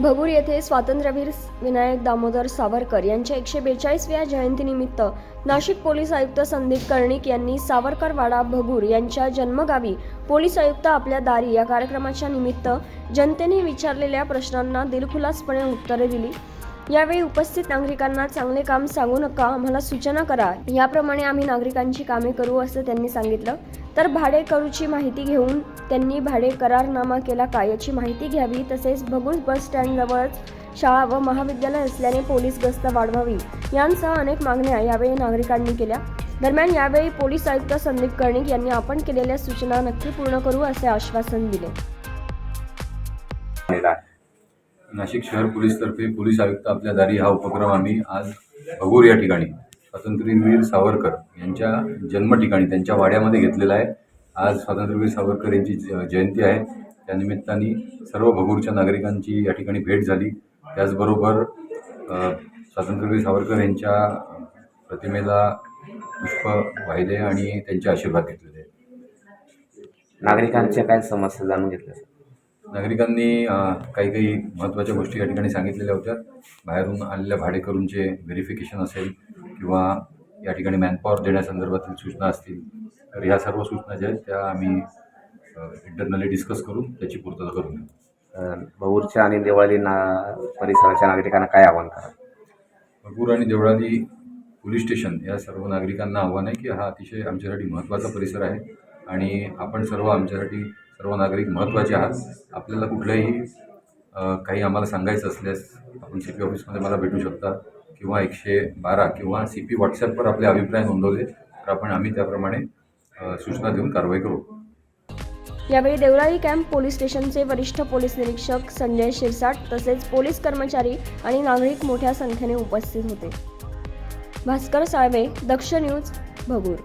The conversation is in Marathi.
भगूर येथे स्वातंत्र्यवीर विनायक दामोदर सावरकर यांच्या एकशे बेचाळीसव्या जयंतीनिमित्त नाशिक पोलीस आयुक्त संदीप कर्णिक यांनी सावरकर वाडा भगूर यांच्या जन्मगावी पोलीस आयुक्त आपल्या दारी या कार्यक्रमाच्या निमित्त जनतेने विचारलेल्या प्रश्नांना दिलखुलासपणे उत्तरे दिली. यावेळी उपस्थित नागरिकांना चांगले काम सांगू नका आम्हाला सूचना करा. याप्रमाणे आम्ही नागरिकांची कामे करू असं त्यांनी सांगितलं. तर भाडेकरूची माहिती घेऊन त्यांनी भाडे करारनामा केला. का याची माहिती घ्यावी तसेच भगूर बस स्टँडजवळच शाळा व महाविद्यालय असल्याने पोलीस गस्त वाढवावी. यांसह अनेक मागण्या यावेळी नागरिकांनी केल्या. दरम्यान यावेळी पोलीस आयुक्त संदीप कर्णिक यांनी आपण केलेल्या सूचना नक्की पूर्ण करू असे आश्वासन दिले. नाशिक शहर पोलीसतर्फे पोलीस आयुक्त आपल्या दारी हा उपक्रम आम्ही आज भगूर या ठिकाणी स्वातंत्र्यवीर सावरकर यांच्या जन्म ठिकाणी त्यांच्या वाड्यामध्ये घेतलेला आहे. आज स्वातंत्र्यवीर सावरकर यांची ज- जयंती आहे. त्यानिमित्ताने सर्व भगूरच्या नागरिकांची या ठिकाणी भेट झाली. त्याचबरोबर स्वातंत्र्यवीर सावरकर यांच्या प्रतिमेला पुष्प वाहिले आणि त्यांचे आशीर्वाद घेतलेले नागरिकांच्या काय समस्या जाणून घेतल्या नागरिकांनी काही काही महत्त्वाच्या गोष्टी या ठिकाणी सांगितलेल्या होत्या. बाहेरून आलेल्या भाडेकरूंचे व्हेरिफिकेशन असेल किंवा या ठिकाणी मॅनपॉवर देण्यासंदर्भातील सूचना असतील तर ह्या सर्व सूचना ज्या आहेत त्या आम्ही इंटरनली डिस्कस करून त्याची पूर्तता करून घेऊ. अं, भऊरच्या आणि देवळाली ना परिसराच्या नागरिकांना काय आवाहन करा भरपूर आणि देवळाली पोलीस स्टेशन या सर्व नागरिकांना आव्हान आहे की हा अतिशय आमच्यासाठी महत्त्वाचा परिसर आहे आणि आपण सर्व आमच्यासाठी सर्व नागरिक महत्त्वाचे आहात. आपल्याला कुठल्याही काही आम्हाला सांगायचं असल्यास आपण सी पी ऑफिसमध्ये मला भेटू शकता किंवा एकशे बारा किंवा सी पी व्हॉट्सॲपवर आपले अभिप्राय नोंदवले तर आपण आम्ही त्याप्रमाणे सूचना देऊन कारवाई करू. यावेळी देवराई कॅम्प पोलीस स्टेशनचे वरिष्ठ पोलीस निरीक्षक संजय शिरसाट तसेच पोलीस कर्मचारी आणि नागरिक मोठ्या संख्येने उपस्थित होते. भास्कर साळवे दक्ष न्यूज भगूर.